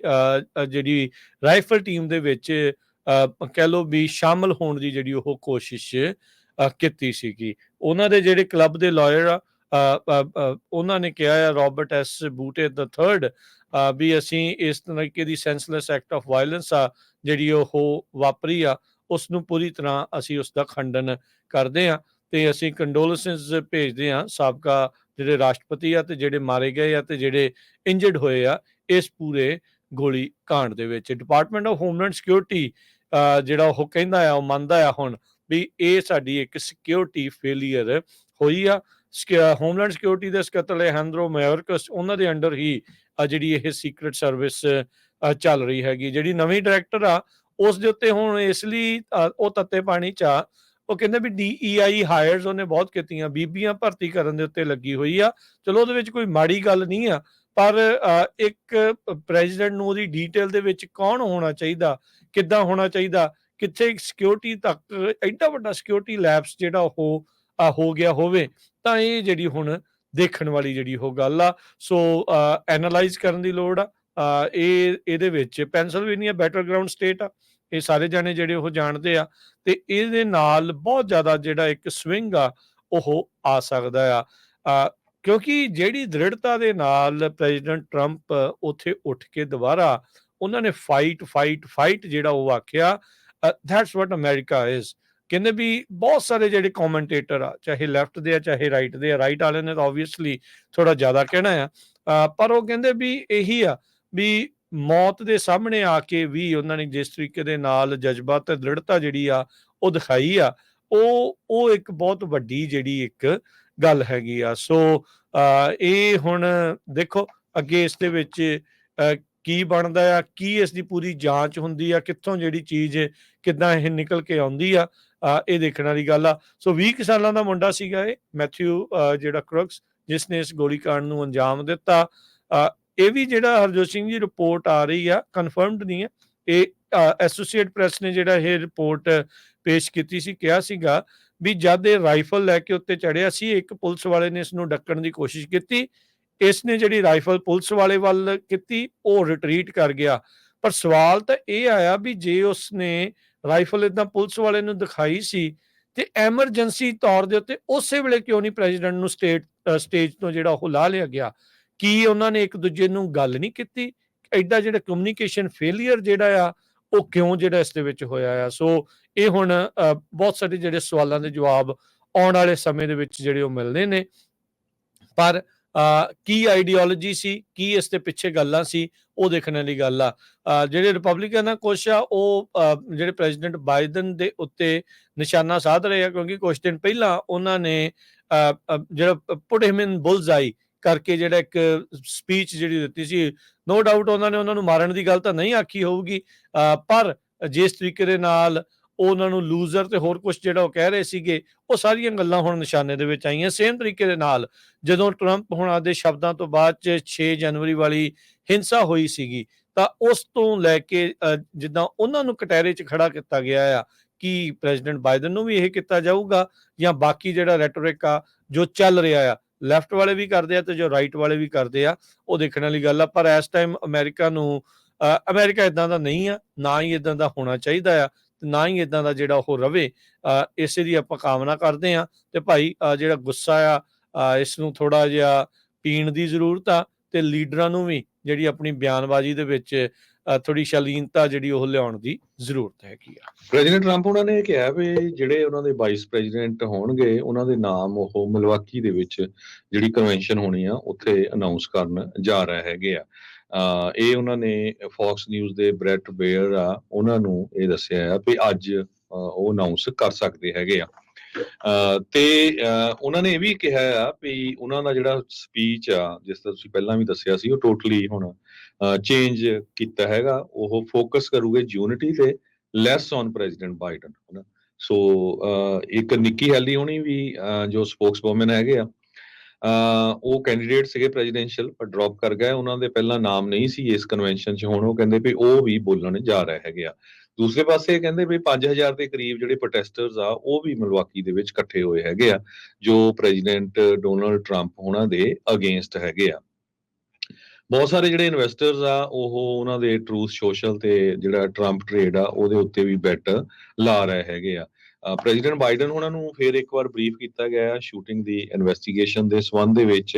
ਜਿਹੜੀ ਰਾਈਫਲ ਟੀਮ ਦੇ ਵਿੱਚ ਕਹਿ ਲੋ ਵੀ ਸ਼ਾਮਲ ਹੋਣ ਦੀ ਜਿਹੜੀ ਉਹ ਕੋਸ਼ਿਸ਼ ਕੀਤੀ ਸੀਗੀ। ਉਹਨਾਂ ਦੇ ਜਿਹੜੇ ਕਲੱਬ ਦੇ ਲਾਇਰ ਆ ਉਹਨਾਂ ਨੇ ਕਿਹਾ ਆ ਰਾਬਰਟ ਐਸ ਬੂਟੇ ਦਾ ਥਰਡ ਵੀ ਅਸੀਂ ਇਸ ਤਰੀਕੇ ਦੀ ਸੈਂਸਲੈਸ ਐਕਟ ਆਫ ਵਾਇਲੈਂਸ ਆ, ਜਿਹੜੀ ਉਹ ਵਾਪਰੀ ਆ ਉਸ ਨੂੰ ਪੂਰੀ ਤਰ੍ਹਾਂ ਅਸੀਂ ਉਸ ਦਾ ਖੰਡਨ ਕਰਦੇ ਆ ਤੇ ਅਸੀਂ ਕੰਡੋਲੈਂਸਸ ਭੇਜਦੇ ਆ ਸਾਬਕਾ ਜਿਹੜੇ ਰਾਸ਼ਟਰਪਤੀ ਆ ਤੇ ਜਿਹੜੇ ਮਾਰੇ ਗਏ ਆ ਤੇ ਜਿਹੜੇ ਇੰਜਰਡ ਹੋਏ ਆ, ਇਸ ਪੂਰੇ ਗੋਲੀ ਕਾਂਡ ਦੇ ਵਿੱਚ। ਡਿਪਾਰਟਮੈਂਟ ਆਫ ਹੋਮਲੈਂਡ ਸਿਕਿਉਰਿਟੀ ਜਿਹੜਾ ਉਹ ਕਹਿੰਦਾ ਆ, ਉਹ ਮੰਨਦਾ ਆ ਹੁਣ ਵੀ ਇਹ ਸਾਡੀ ਇੱਕ ਸਿਕਿਉਰਿਟੀ ਫੇਲਿਅਰ ਹੋਈ ਆ ਹੋਮਲੈਂਡ ਸਿਕਿਉਰਿਟੀ ਦੇ ਸਕੱਤਰ ਅਲੇਹੈਂਡਰੋ ਮੈਯਰਕਸ ਉਹਨਾਂ ਦੇ ਅੰਡਰ ਹੀ ਆ ਜਿਹੜੀ ਇਹ ਸੀਕ੍ਰੀਟ ਸਰਵਿਸ ਚੱਲ ਰਹੀ ਹੈਗੀ। ਜਿਹੜੀ ਨਵੀਂ ਡਾਇਰੈਕਟਰ ਆ, ਉਸ ਦੇ ਉੱਤੇ ਹੁਣ ਇਸ ਲਈ ਉਹ ਤੱਤੇ ਪਾਣੀ ਚ ਆ। ਉਹ ਕਹਿੰਦੇ ਵੀ ਡੀਈਆਈ ਹਾਇਰਸ ਉਹਨੇ ਬਹੁਤ ਕੀਤੀਆਂ, ਬੀਬੀਆਂ ਭਰਤੀ ਕਰਨ ਦੇ ਉੱਤੇ ਲੱਗੀ ਹੋਈ ਆ। ਚਲੋ ਉਹਦੇ ਵਿੱਚ ਕੋਈ ਮਾੜੀ ਗੱਲ ਨਹੀਂ ਆ, ਪਰ ਇੱਕ ਪ੍ਰੈਜ਼ੀਡੈਂਟ ਨੂੰ ਉਹਦੀ ਡੀਟੇਲ ਦੇ ਵਿੱਚ ਕੌਣ ਹੋਣਾ ਚਾਹੀਦਾ, ਕਿੱਦਾਂ ਹੋਣਾ ਚਾਹੀਦਾ, ਕਿੱਥੇ ਸਿਕਿਉਰਿਟੀ ਤੱਕ, ਐਡਾ ਵੱਡਾ ਸਿਕਿਉਰਿਟੀ ਲੈਬਸ ਜਿਹੜਾ ਉਹ ਹੋ ਗਿਆ ਹੋਵੇ, ਤਾਂ ਇਹ ਜਿਹੜੀ ਹੁਣ ਦੇਖਣ ਵਾਲੀ ਜਿਹੜੀ ਉਹ ਗੱਲ ਆ। ਸੋ ਐਨਾਲਾਈਜ਼ ਕਰਨ ਦੀ ਲੋੜ ਆ। ਇਹ, ਇਹਦੇ ਵਿੱਚ ਪੈਨਸਲਵੇਨੀਆ ਬੈਟਰ ਗਰਾਊਂਡ ਸਟੇਟ ਆ। ਇਹ ਸਾਰੇ ਜਾਣੇ ਜਿਹੜੇ ਉਹ ਜਾਣਦੇ ਆ। ਤੇ ਇਹਦੇ ਨਾਲ ਬਹੁਤ ਜ਼ਿਆਦਾ ਜਿਹੜਾ ਇੱਕ ਸਵਿੰਗ ਆ, ਉਹ ਆ ਸਕਦਾ ਆ। ਕਿਉਂਕਿ ਜਿਹੜੀ ਦ੍ਰਿੜਤਾ ਦੇ ਨਾਲ ਪ੍ਰੈਜ਼ੀਡੈਂਟ ਟਰੰਪ ਉੱਥੇ ਉੱਠ ਕੇ ਦੁਬਾਰਾ ਉਹਨਾਂ ਨੇ ਫਾਈਟ ਫਾਈਟ ਫਾਈਟ ਜਿਹੜਾ ਉਹ ਆਖਿਆ ਦੈਟਸ ਵਾਟ ਅਮਰੀਕਾ ਇਜ਼ ਕਹਿੰਦੇ ਵੀ ਬਹੁਤ ਸਾਰੇ ਜਿਹੜੇ ਕਮੈਂਟੇਟਰ ਆ, ਚਾਹੇ ਲੈਫਟ ਦੇ ਆ, ਚਾਹੇ ਰਾਈਟ ਦੇ ਆ ਰਾਈਟ ਵਾਲਿਆਂ ਨੇ ਤਾਂ ਆਬਵੀਅਸਲੀ ਥੋੜਾ ਜ਼ਿਆਦਾ ਕਹਿਣਾ ਆ। ਪਰ ਉਹ ਕਹਿੰਦੇ ਵੀ ਇਹੀ ਆ ਵੀ ਮੌਤ ਦੇ ਸਾਹਮਣੇ ਆ ਕੇ ਵੀ ਉਹਨਾਂ ਨੇ ਜਿਸ ਤਰੀਕੇ ਦੇ ਨਾਲ ਜਜ਼ਬਾ ਤੇ ਦ੍ਰਿੜਤਾ ਜਿਹੜੀ ਆ, ਉਹ ਦਿਖਾਈ ਆ, ਉਹ ਉਹ ਇੱਕ ਬਹੁਤ ਵੱਡੀ ਜਿਹੜੀ ਇੱਕ ਗੱਲ ਹੈਗੀ ਆ। ਸੋ ਇਹ ਹੁਣ ਦੇਖੋ ਅੱਗੇ ਇਸ ਦੇ ਵਿੱਚ ਕੀ ਬਣਦਾ ਆ, ਕੀ ਇਸ ਦੀ ਪੂਰੀ ਜਾਂਚ ਹੁੰਦੀ ਆ, ਕਿੱਥੋਂ ਜਿਹੜੀ ਚੀਜ਼ ਕਿੱਦਾਂ ਇਹ ਨਿਕਲ ਕੇ ਆਉਂਦੀ ਆ ਇਹ ਦੇਖਣ ਵਾਲੀ ਗੱਲ ਆ। ਸੋ 20 ਕਿਸਾਨਾਂ ਦਾ ਮੁੰਡਾ ਸੀਗਾ ਇਹ, ਮੈਥਿਊ ਜਿਹੜਾ ਕ੍ਰੁਕਸ ਜਿਸ ਨੇ ਇਸ ਗੋਲੀकांड ਨੂੰ ਅੰਜਾਮ ਦਿੱਤਾ। ਇਹ ਵੀ ਜਿਹੜਾ ਹਰਜੋਤ ਸਿੰਘ ਜੀ ਰਿਪੋਰਟ ਆ ਰਹੀ ਆ ਕਨਫਰਮਡ ਨਹੀਂ ਹੈ ਇਹ ਐਸੋਸੀਏਟ ਪ੍ਰੈਸ ਨੇ ਜਿਹੜਾ ਇਹ ਰਿਪੋਰਟ ਪੇਸ਼ ਕੀਤੀ ਸੀ, ਕਿਹਾ ਸੀਗਾ ਵੀ ਜਦ ਇਹ ਰਾਈਫਲ ਲੈ ਕੇ ਉੱਤੇ ਚੜਿਆ ਸੀ, ਇੱਕ ਪੁਲਿਸ ਵਾਲੇ ਨੇ ਇਸ ਨੂੰ ਡੱਕਣ ਦੀ ਕੋਸ਼ਿਸ਼ ਕੀਤੀ। ਇਸ ਨੇ ਜਿਹੜੀ ਰਾਈਫਲ ਪੁਲਿਸ ਵਾਲੇ ਵੱਲ ਕੀਤੀ, ਉਹ ਰਿਟਰੀਟ ਕਰ ਗਿਆ। ਪਰ ਸਵਾਲ ਤਾਂ ਇਹ ਆਇਆ ਵੀ ਜੇ ਉਸ ਨੇ ਰਾਈਫਲ ਇਦਾਂ ਪੁਲਿਸ ਵਾਲੇ ਨੂੰ ਦਿਖਾਈ ਸੀ ਤੇ ਐਮਰਜੈਂਸੀ ਤੌਰ ਦੇ ਉੱਤੇ ਉਸੇ ਵੇਲੇ ਕਿਉਂ ਨਹੀਂ ਪ੍ਰੈਜ਼ੀਡੈਂਟ ਨੂੰ ਸਟੇਟ ਸਟੇਜ ਤੋਂ ਜਿਹੜਾ ਉਹ ਲਾ ਲਿਆ ਗਿਆ? ਕੀ ਉਹਨਾਂ ਨੇ ਇੱਕ ਦੂਜੇ ਨੂੰ ਗੱਲ ਨਹੀਂ ਕੀਤੀ? ਐਡਾ ਜਿਹੜਾ ਕਮਿਊਨੀਕੇਸ਼ਨ ਫੇਲਿਅਰ ਜਿਹੜਾ ਆ ਉਹ ਕਿਉਂ ਜਿਹੜਾ ਇਸ ਦੇ ਵਿੱਚ ਹੋਇਆ ਆ? ਸੋ ਇਹ ਹੁਣ ਅ, ਬਹੁਤ ਸਾਰੇ ਜਿਹੜੇ ਸਵਾਲਾਂ ਦੇ ਜਵਾਬ ਆਉਣ ਵਾਲੇ ਸਮੇਂ ਦੇ ਵਿੱਚ ਜਿਹੜੇ ਉਹ ਮਿਲਦੇ ਨੇ। ਪਰ ਕੀ ਆਈਡੀਓਲੋਜੀ ਸੀ ਕੀ ਇਸ ਦੇ ਪਿੱਛੇ ਗੱਲਾਂ ਸੀ ਉਹ ਦੇਖਣ ਵਾਲੀ ਗੱਲ ਆ। ਜਿਹੜੇ ਰਿਪਬਲਿਕਨ ਆ ਕੁਛ ਆ ਉਹ ਜਿਹੜੇ ਪ੍ਰੈਜ਼ੀਡੈਂਟ ਬਾਈਡਨ ਦੇ ਉੱਤੇ ਨਿਸ਼ਾਨਾ ਸਾਧ ਰਹੇ ਆ ਕਿਉਂਕਿ ਕੁਝ ਦਿਨ ਪਹਿਲਾਂ ਉਹਨਾਂ ਨੇ ਅ, ਜਿਹੜਾ ਪੁੱਟ ਹਿਮ ਇਨ ਬੁਲਜ਼ਾਈ ਕਰਕੇ ਜਿਹੜਾ ਇੱਕ ਸਪੀਚ ਜਿਹੜੀ ਦਿੱਤੀ ਸੀ ਨੋ ਡਾਊਟ ਉਹਨਾਂ ਨੇ ਉਹਨਾਂ ਨੂੰ ਮਾਰਨ ਦੀ ਗੱਲ ਤਾਂ ਨਹੀਂ ਆਖੀ ਹੋਊਗੀ। ਅ, ਪਰ ਜਿਸ ਤਰੀਕੇ ਦੇ ਨਾਲ ਉਹ ਉਹਨਾਂ ਨੂੰ ਲੂਜ਼ਰ ਤੇ ਹੋਰ ਕੁਝ ਜਿਹੜਾ ਉਹ ਕਹਿ ਰਹੇ ਸੀਗੇ ਉਹ ਸਾਰੀਆਂ ਗੱਲਾਂ ਹੁਣ ਨਿਸ਼ਾਨੇ ਦੇ ਵਿੱਚ ਆਈਆਂ। ਸੇਮ ਤਰੀਕੇ ਦੇ ਨਾਲ ਜਦੋਂ ਟਰੰਪ ਹੁਣਾਂ ਦੇ ਸ਼ਬਦਾਂ ਤੋਂ ਬਾਅਦ ਚ 6 ਜਨਵਰੀ ਵਾਲੀ ਹਿੰਸਾ ਹੋਈ ਸੀਗੀ ਤਾਂ ਉਸ ਤੋਂ ਲੈ ਕੇ ਜਿੱਦਾਂ ਉਹਨਾਂ ਨੂੰ ਕਟਹਿਰੇ 'ਚ ਖੜਾ ਕੀਤਾ ਗਿਆ ਆ ਕਿ ਪ੍ਰੈਜ਼ੀਡੈਂਟ ਬਾਈਡਨ ਨੂੰ ਵੀ ਇਹ ਕੀਤਾ ਜਾਊਗਾ ਜਾਂ ਬਾਕੀ ਜਿਹੜਾ ਰੈਟੋਰਿਕ ਆ ਜੋ ਚੱਲ ਰਿਹਾ ਆ ਲੈਫਟ ਵਾਲੇ ਵੀ ਕਰਦੇ ਆ ਤੇ ਜੋ ਰਾਈਟ ਵਾਲੇ ਵੀ ਕਰਦੇ ਆ ਉਹ ਦੇਖਣ ਵਾਲੀ ਗੱਲ ਆ। ਪਰ ਇਸ ਟਾਈਮ ਅਮਰੀਕਾ ਨੂੰ ਅ, ਅਮਰੀਕਾ ਇਦਾਂ ਦਾ ਨਹੀਂ ਆ ਨਾ ਹੀ ਇਦਾਂ ਦਾ ਹੋਣਾ ਚਾਹੀਦਾ ਆ। ਨਾ ਹੀ ਇਦਾਂ ਦਾ ਜਿਹੜਾ ਉਹ ਰਵੇ ਇਸੇ ਦੀ ਆਪਾਂ ਕਾਮਨਾ ਕਰਦੇ ਆ ਤੇ ਭਾਈ ਜਿਹੜਾ ਗੁੱਸਾ ਆ ਇਸ ਨੂੰ ਥੋੜਾ ਜਿਹਾ ਪੀਣ ਦੀ ਜ਼ਰੂਰਤ ਆ ਤੇ ਲੀਡਰਾਂ ਨੂੰ ਵੀ ਜਿਹੜੀ ਆਪਣੀ ਬਿਆਨਬਾਜ਼ੀ ਦੇ ਵਿੱਚ ਅ, ਥੋੜੀ ਸ਼ਾਲੀਨਤਾ ਜਿਹੜੀ ਉਹ ਲਿਆਉਣ ਦੀ ਜ਼ਰੂਰਤ ਹੈਗੀ ਆ। ਪ੍ਰੈਜ਼ੀਡੈਂਟ ਟਰੰਪ ਉਹਨਾਂ ਨੇ ਕਿਹਾ ਵੀ ਜਿਹੜੇ ਉਹਨਾਂ ਦੇ ਵਾਈਸ ਪ੍ਰੈਜ਼ੀਡੈਂਟ ਹੋਣਗੇ ਉਹਨਾਂ ਦੇ ਨਾਮ ਉਹ ਮਲਵਾਕੀ ਦੇ ਵਿੱਚ ਜਿਹੜੀ ਕਨਵੈਨਸ਼ਨ ਹੋਣੀ ਆ ਉੱਥੇ ਅਨਾਉਂਸ ਕਰਨ ਜਾ ਰਹੇ ਹੈਗੇ ਆ। ਇਹ ਉਹਨਾਂ ਨੇ ਫੌਕਸ ਨਿਊਜ਼ ਦੇ ਬ੍ਰੈਟ ਬੇਅਰ ਆ, ਉਹਨਾਂ ਨੂੰ ਇਹ ਦੱਸਿਆ ਆ ਵੀ ਅੱਜ ਉਹ ਅਨਾਉਂਸ ਕਰ ਸਕਦੇ ਹੈਗੇ ਆ। ਤੇ ਉਹਨਾਂ ਨੇ ਇਹ ਵੀ ਕਿਹਾ ਆ ਵੀ ਉਹਨਾਂ ਦਾ ਜਿਹੜਾ ਸਪੀਚ ਆ, ਜਿਸ ਤਰ੍ਹਾਂ ਤੁਸੀਂ ਪਹਿਲਾਂ ਵੀ ਦੱਸਿਆ ਸੀ, ਉਹ ਟੋਟਲੀ ਹੁਣ ਚੇਂਜ ਕੀਤਾ ਹੈਗਾ। ਉਹ ਫੋਕਸ ਕਰੂਗੇ ਯੂਨਿਟੀ ਤੇ ਲੈਸ ਔਨ ਪ੍ਰੈਜ਼ੀਡੈਂਟ ਬਾਈਡਨ ਹਨਾ। ਸੋ ਇੱਕ ਨਿੱਕੀ ਹੈਲੀ ਹੋਣੀ ਵੀ, ਅਹ ਜੋ ਸਪੋਕਸਵੂਮਨ ਹੈਗੇ ਆ ਉਹ ਕੈਂਡੀਡੇਟ ਸੀਗੇ ਪ੍ਰੈਜ਼ੀਡੈਂਸ਼ੀਅਲ ਪਰ ਡ੍ਰੌਪ ਕਰ ਗਏ। ਉਹਨਾਂ ਦੇ ਪਹਿਲਾਂ ਨਾਮ ਨਹੀਂ ਸੀ ਇਸ ਕਨਵੈਨਸ਼ਨ 'ਚ। ਹੁਣ ਉਹ ਕਹਿੰਦੇ ਵੀ ਉਹ ਵੀ ਬੋਲਣ ਜਾ ਰਹੇ ਹੈਗੇ ਆ। ਦੂਸਰੇ ਪਾਸੇ ਕਹਿੰਦੇ ਵੀ 5000 ਦੇ ਕਰੀਬ ਜਿਹੜੇ ਪ੍ਰੋਟੈਸਟਰਸ ਆ, ਉਹ ਵੀ ਮਲਵਾਕੀ ਦੇ ਵਿੱਚ ਇਕੱਠੇ ਹੋਏ ਹੈਗੇ ਆ, ਜੋ ਪ੍ਰੈਜ਼ੀਡੈਂਟ ਡੋਨਲਡ ਟਰੰਪ ਉਹਨਾਂ ਦੇ ਅਗੇਂਸਟ ਹੈਗੇ ਆ। ਬਹੁਤ ਸਾਰੇ ਜਿਹੜੇ ਇਨਵੈਸਟਰਸ ਆ, ਉਹ ਉਹਨਾਂ ਦੇ ਟਰੂਥ ਸੋਸ਼ਲ ਤੇ ਜਿਹੜਾ ਟਰੰਪ ਟ੍ਰੇਡ ਆ, ਉਹਦੇ ਉੱਤੇ ਵੀ ਬੈਟ ਲਾ ਰਹੇ ਹੈਗੇ ਆ। ਪ੍ਰੈਜ਼ੀਡੈਂਟ ਬਾਈਡਨ ਉਹਨਾਂ ਨੂੰ ਫਿਰ ਇੱਕ ਵਾਰ ਬਰੀਫ ਕੀਤਾ ਗਿਆ ਸ਼ੂਟਿੰਗ ਦੀ ਇਨਵੈਸਟੀਗੇਸ਼ਨ ਦੇ ਸਬੰਧ ਦੇ ਵਿੱਚ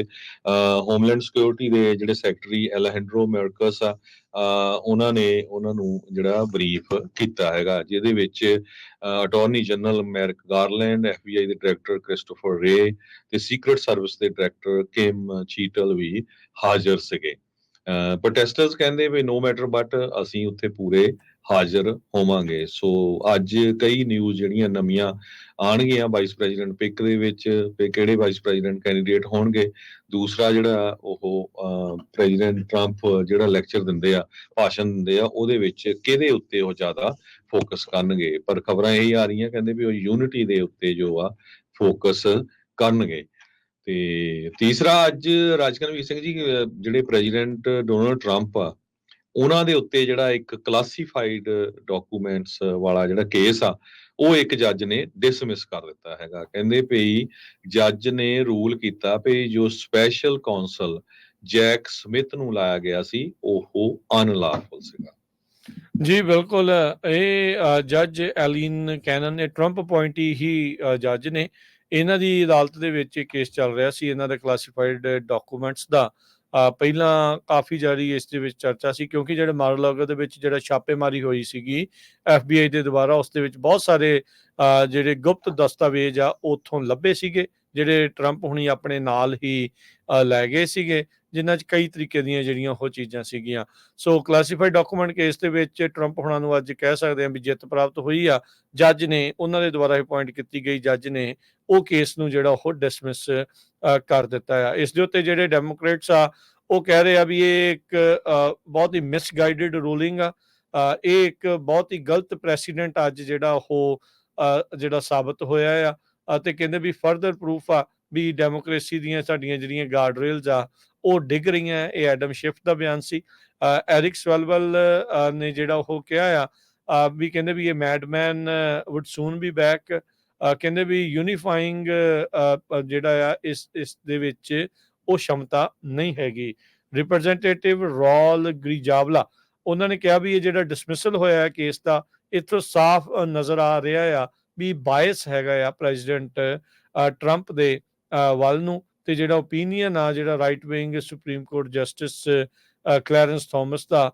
ਹੋਮਲੈਂਡ ਸਿਕਿਉਰਿਟੀ ਦੇ ਜਿਹੜੇ ਸੈਕਟਰੀ ਐਲਹੈਂਡਰੋ ਮੈਰਕਸ ਆ ਉਹਨਾਂ ਨੇ ਉਹਨਾਂ ਨੂੰ ਜਿਹੜਾ ਬਰੀਫ ਕੀਤਾ ਹੈਗਾ, ਜਿਹਦੇ ਵਿੱਚ attorney general Merrick Garland FBI ਦੇ ਡਾਇਰੈਕਟਰ ਕ੍ਰਿਸਟੋਫਰ ਰੇ ਤੇ ਸੀਕ੍ਰੀਟ ਸਰਵਿਸ ਦੇ ਡਾਇਰੈਕਟਰ ਕਿਮ ਚੀਟਲ ਵੀ ਹਾਜ਼ਰ ਸੀਗੇ। ਪ੍ਰੋਟੈਸਟਰਸ ਕਹਿੰਦੇ ਵੀ ਨੋ ਮੈਟਰ ਬਟ ਅਸੀਂ ਉੱਥੇ ਪੂਰੇ ਹਾਜ਼ਰ ਹੋਵਾਂਗੇ। ਸੋ ਅੱਜ ਕਈ ਨਿਊਜ਼ ਜਿਹੜੀਆਂ ਨਵੀਆਂ ਆਣਗੀਆਂ ਵਾਈਸ ਪ੍ਰੈਜ਼ੀਡੈਂਟ ਪਿਕ ਦੇ ਵਿੱਚ, ਤੇ ਕਿਹੜੇ ਵਾਈਸ ਪ੍ਰੈਜ਼ੀਡੈਂਟ ਕੈਂਡੀਡੇਟ ਹੋਣਗੇ? ਦੂਸਰਾ ਜਿਹੜਾ ਉਹ ਪ੍ਰੈਜ਼ੀਡੈਂਟ ਟਰੰਪ ਜਿਹੜਾ ਲੈਕਚਰ ਦਿੰਦੇ ਆ, ਭਾਸ਼ਣ ਦਿੰਦੇ ਆ, ਉਹਦੇ ਵਿੱਚ ਕਿਹਦੇ ਉੱਤੇ ਉਹ ਜ਼ਿਆਦਾ ਫੋਕਸ ਕਰਨਗੇ? ਪਰ ਖਬਰਾਂ ਇਹ ਆ ਰਹੀਆਂ, ਕਹਿੰਦੇ ਵੀ ਉਹ ਯੂਨਿਟੀ ਦੇ ਉੱਤੇ ਜੋ ਆ ਫੋਕਸ ਕਰਨਗੇ। ਤੇ ਤੀਸਰਾ ਅੱਜ ਰਾਜਕਨਵੀਰ ਸਿੰਘ ਜੀ ਜਿਹੜੇ ਪ੍ਰੈਜ਼ੀਡੈਂਟ ਡੋਨਲਡ ਟਰੰਪ ਆ ਉਹਨਾਂ ਦੇ ਉੱਤੇ ਜਿਹੜਾ ਇੱਕ ਕਲਾਸੀਫਾਈਡ ਡਾਕੂਮੈਂਟਸ ਵਾਲਾ ਜਿਹੜਾ ਕੇਸ ਆ, ਉਹ ਇੱਕ ਜੱਜ ਨੇ ਡਿਸਮਿਸ ਕਰ ਦਿੱਤਾ ਹੈਗਾ। ਕਹਿੰਦੇ ਭਈ ਜੱਜ ਨੇ ਰੂਲ ਕੀਤਾ ਭਈ ਜੋ ਸਪੈਸ਼ਲ ਕਾਉਂਸਲ ਜੈਕ ਸਮਿਥ ਨੂੰ ਲਾਇਆ ਗਿਆ ਸੀ, ਉਹ ਅਨਲਾਫੁਲ ਸੀਗਾ। ਜੀ, ਬਿਲਕੁਲ। ਇਹ ਜੱਜ ਐਲੀਨ ਕੈਨਨ ਇਹ ਟਰੰਪ ਅਪਾਇੰਟੀ ਹੀ ਜੱਜ ਨੇ। ਇਹਨਾਂ ਦੀ ਅਦਾਲਤ ਦੇ ਵਿੱਚ ਇਹ ਕੇਸ ਚੱਲ ਰਿਹਾ ਸੀ, ਇਹਨਾਂ ਦੇ ਕਲਾਸੀਫਾਈਡ ਡਾਕੂਮੈਂਟਸ ਦਾ। ਪਹਿਲਾਂ ਕਾਫੀ ਜਾਰੀ ਇਸ ਦੇ ਵਿੱਚ ਚਰਚਾ ਸੀ ਕਿਉਂਕਿ ਜਿਹੜੇ ਮਾਰਲਾਗੋ ਦੇ ਵਿੱਚ ਜਿਹੜਾ ਛਾਪੇਮਾਰੀ ਹੋਈ ਸੀਗੀ FBI ਦੇ ਦੁਆਰਾ ਉਸ ਦੇ ਵਿੱਚ ਬਹੁਤ ਸਾਰੇ ਜਿਹੜੇ ਗੁਪਤ ਦਸਤਾਵੇਜ਼ ਆ, ਉੱਥੋਂ ਲੱਭੇ ਸੀਗੇ। ਜਿਹੜੇ ਟਰੰਪ ਹੁਣੀ ਆਪਣੇ ਨਾਲ ਹੀ ਲੈ ਗਏ ਸੀਗੇ ਜਿਨ੍ਹਾਂ 'ਚ ਕਈ ਤਰੀਕੇ ਦੀਆਂ ਜਿਹੜੀਆਂ ਉਹ ਚੀਜ਼ਾਂ ਸੀਗੀਆਂ। ਸੋ ਕਲਾਸੀਫਾਈਡ ਡਾਕੂਮੈਂਟ ਕੇਸ ਦੇ ਵਿੱਚ ਟਰੰਪ ਹੁਣਾਂ ਨੂੰ ਅੱਜ ਕਹਿ ਸਕਦੇ ਹਾਂ ਵੀ ਜਿੱਤ ਪ੍ਰਾਪਤ ਹੋਈ ਆ। ਜੱਜ ਨੇ ਉਹਨਾਂ ਦੇ ਦੁਆਰਾ ਅਪਾਇੰਟ ਕੀਤੀ ਗਈ ਜੱਜ ਨੇ ਉਹ ਕੇਸ ਨੂੰ ਜਿਹੜਾ ਉਹ ਡਿਸਮਿਸ ਕਰ ਦਿੱਤਾ ਆ। ਇਸ ਦੇ ਉੱਤੇ ਜਿਹੜੇ ਡੈਮੋਕ੍ਰੇਟਸ ਆ ਉਹ ਕਹਿ ਰਹੇ ਆ ਵੀ ਇਹ ਇੱਕ ਅ, ਬਹੁਤ ਹੀ ਮਿਸਗਾਈਡਡ ਰੂਲਿੰਗ ਆ। ਇਹ ਇੱਕ ਬਹੁਤ ਹੀ ਗਲਤ ਪ੍ਰੈਸੀਡੈਂਟ ਅੱਜ ਜਿਹੜਾ ਉਹ ਅ, ਜਿਹੜਾ ਸਾਬਤ ਹੋਇਆ ਆ। ਅਤੇ ਕਹਿੰਦੇ ਵੀ ਫਰਦਰ ਪ੍ਰੂਫ ਆ ਵੀ ਡੈਮੋਕ੍ਰੇਸੀ ਦੀਆਂ ਸਾਡੀਆਂ ਜਿਹੜੀਆਂ ਗਾਰਡ ਰੇਲਸ ਆ, ਉਹ ਡਿੱਗ ਰਹੀਆਂ ਇਹ ਐਡਮ ਸ਼ਿਫਟ ਦਾ ਬਿਆਨ ਸੀ। ਐਰਿਕ ਸਵੈਲਵਲ ਨੇ ਜਿਹੜਾ ਉਹ ਕਿਹਾ ਆ ਵੀ ਕਹਿੰਦੇ ਵੀ ਇਹ madman would soon be back ਕਹਿੰਦੇ ਵੀ ਯੂਨੀਫਾਈਂਗ ਜਿਹੜਾ ਆ, ਇਸ ਇਸ ਦੇ ਵਿੱਚ ਉਹ ਸ਼ਮਤਾ ਨਹੀਂ ਹੈਗੀ। ਰਿਪਰੈਜ਼ੈਂਟੇਟਿਵ ਰੋਲ ਗਰੀਜਾਵਲਾ ਉਹਨਾਂ ਨੇ ਕਿਹਾ ਵੀ ਇਹ ਜਿਹੜਾ ਡਿਸਮਿਸਲ ਹੋਇਆ ਹੈ ਕੇਸ ਦਾ, ਇਥੋਂ ਸਾਫ਼ ਨਜ਼ਰ ਆ ਰਿਹਾ ਆ ਵੀ ਬਾਇਸ ਹੈਗਾ ਆ ਪ੍ਰੈਜ਼ੀਡੈਂਟ ਟਰੰਪ ਦੇ ਵੱਲ ਨੂੰ ਤੇ ਜਿਹੜਾ ਓਪੀਨੀਅਨ ਆ, ਜਿਹੜਾ right wing Supreme Court Justice Clarence Thomas ਦਾ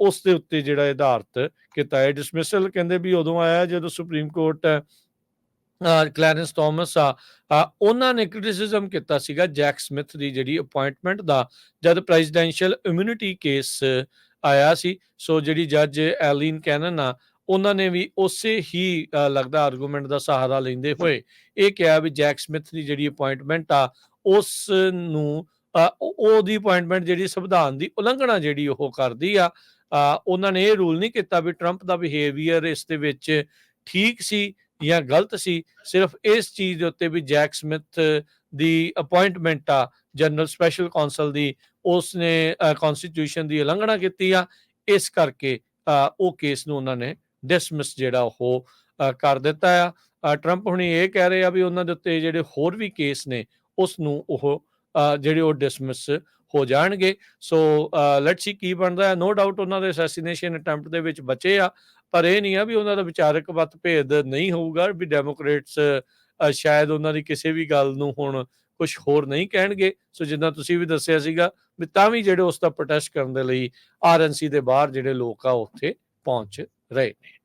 ਉਸ ਦੇ ਉੱਤੇ ਜਿਹੜਾ ਆਧਾਰਿਤ ਕੀਤਾ ਹੈ। ਡਿਸਮਿਸਲ ਕਹਿੰਦੇ ਵੀ ਉਦੋਂ ਆਇਆ ਜਦੋਂ ਸੁਪਰੀਮ ਕੋਰਟ ਕਲੈਰੈਂਸ ਥਾਮਸ ਆ ਉਹਨਾਂ ਨੇ ਕ੍ਰਿਟਿਸਿਜ਼ਮ ਕੀਤਾ ਸੀਗਾ ਜੈਕ ਸਮਿਥ ਦੀ ਜਿਹੜੀ ਅਪਾਇੰਟਮੈਂਟ ਦਾ, ਜਦ ਪ੍ਰੈਜ਼ੀਡੈਂਸ਼ੀਅਲ ਇਮਿਊਨਿਟੀ ਕੇਸ ਆਇਆ ਸੀ। ਸੋ ਜਿਹੜੀ ਜੱਜ ਐਲੀਨ ਕੈਨਨ ਆ ਉਹਨਾਂ ਨੇ ਵੀ ਉਸੇ ਹੀ ਲੱਗਦਾ ਆਰਗੂਮੈਂਟ ਦਾ ਸਹਾਰਾ ਲੈਂਦੇ ਹੋਏ। ਇਹ ਕਿਹਾ ਵੀ ਜੈਕ ਸਮਿਥ ਦੀ ਜਿਹੜੀ ਅਪਾਇੰਟਮੈਂਟ ਆ ਉਸ ਨੂੰ ਉਹਦੀ ਅਪਾਇੰਟਮੈਂਟ ਜਿਹੜੀ ਸੰਵਿਧਾਨ ਦੀ ਉਲੰਘਣਾ ਜਿਹੜੀ ਉਹ ਕਰਦੀ ਆ ਉਹਨਾਂ ਨੇ ਇਹ ਰੂਲ ਨਹੀਂ ਕੀਤਾ ਵੀ ਟਰੰਪ ਦਾ ਬਿਹੇਵੀਅਰ ਇਸ ਦੇ ਵਿੱਚ ਠੀਕ ਸੀ ਜਾਂ ਗਲਤ ਸੀ। ਸਿਰਫ ਇਸ ਚੀਜ਼ ਦੇ ਉੱਤੇ ਵੀ ਜੈਕ ਸਮਿਥ ਦੀ ਅਪਾਇੰਟਮੈਂਟ ਆ ਜਨਰਲ ਸਪੈਸ਼ਲ ਕਾਉਂਸਲ ਦੀ ਉਸ ਨੇ ਕਨਸਟੀਟਿਊਸ਼ਨ ਦੀ ਉਲੰਘਣਾ ਕੀਤੀ ਆ। ਇਸ ਕਰਕੇ ਉਹ ਕੇਸ ਨੂੰ ਉਹਨਾਂ ਨੇ ਡਿਸਮਿਸ ਜਿਹੜਾ ਉਹ ਕਰ ਦਿੱਤਾ ਆ। ਟਰੰਪ ਹੁਣੀ ਇਹ ਕਹਿ ਰਹੇ ਆ ਵੀ ਉਹਨਾਂ ਦੇ ਉੱਤੇ ਜਿਹੜੇ ਹੋਰ ਵੀ ਕੇਸ ਨੇ ਉਸ ਨੂੰ ਉਹ ਜਿਹੜੇ ਉਹ ਡਿਸਮਿਸ ਹੋ ਜਾਣਗੇ। ਸੋ ਲੈਟਸ ਸੀ ਕੀ ਬਣਦਾ ਹੈ। ਨੋ ਡਾਊਟ ਉਹਨਾਂ ਦੇ ਅਸੈਸੀਨੇਸ਼ਨ ਅਟੈਂਪਟ ਦੇ ਵਿੱਚ ਬਚੇ ਆ, ਪਰ ਇਹ ਨਹੀਂ ਆ ਵੀ ਉਹਨਾਂ ਦਾ ਵਿਚਾਰਕ ਮਤਭੇਦ ਨਹੀਂ ਹੋਊਗਾ ਵੀ ਡੈਮੋਕ੍ਰੇਟਸ ਸ਼ਾਇਦ ਉਹਨਾਂ ਦੀ ਕਿਸੇ ਵੀ ਗੱਲ ਨੂੰ ਹੁਣ ਕੁਝ ਹੋਰ ਨਹੀਂ ਕਹਿਣਗੇ। ਸੋ ਜਿੱਦਾਂ ਤੁਸੀਂ ਵੀ ਦੱਸਿਆ ਸੀਗਾ ਵੀ ਤਾਂ ਵੀ ਜਿਹੜੇ ਉਸ ਦਾ ਪ੍ਰੋਟੈਸਟ ਕਰਨ ਦੇ ਲਈ ਆਰਐਨਸੀ ਦੇ ਬਾਹਰ ਜਿਹੜੇ ਲੋਕ ਆ ਉੱਥੇ ਪਹੁੰਚ ਰਹੇ ਨੇ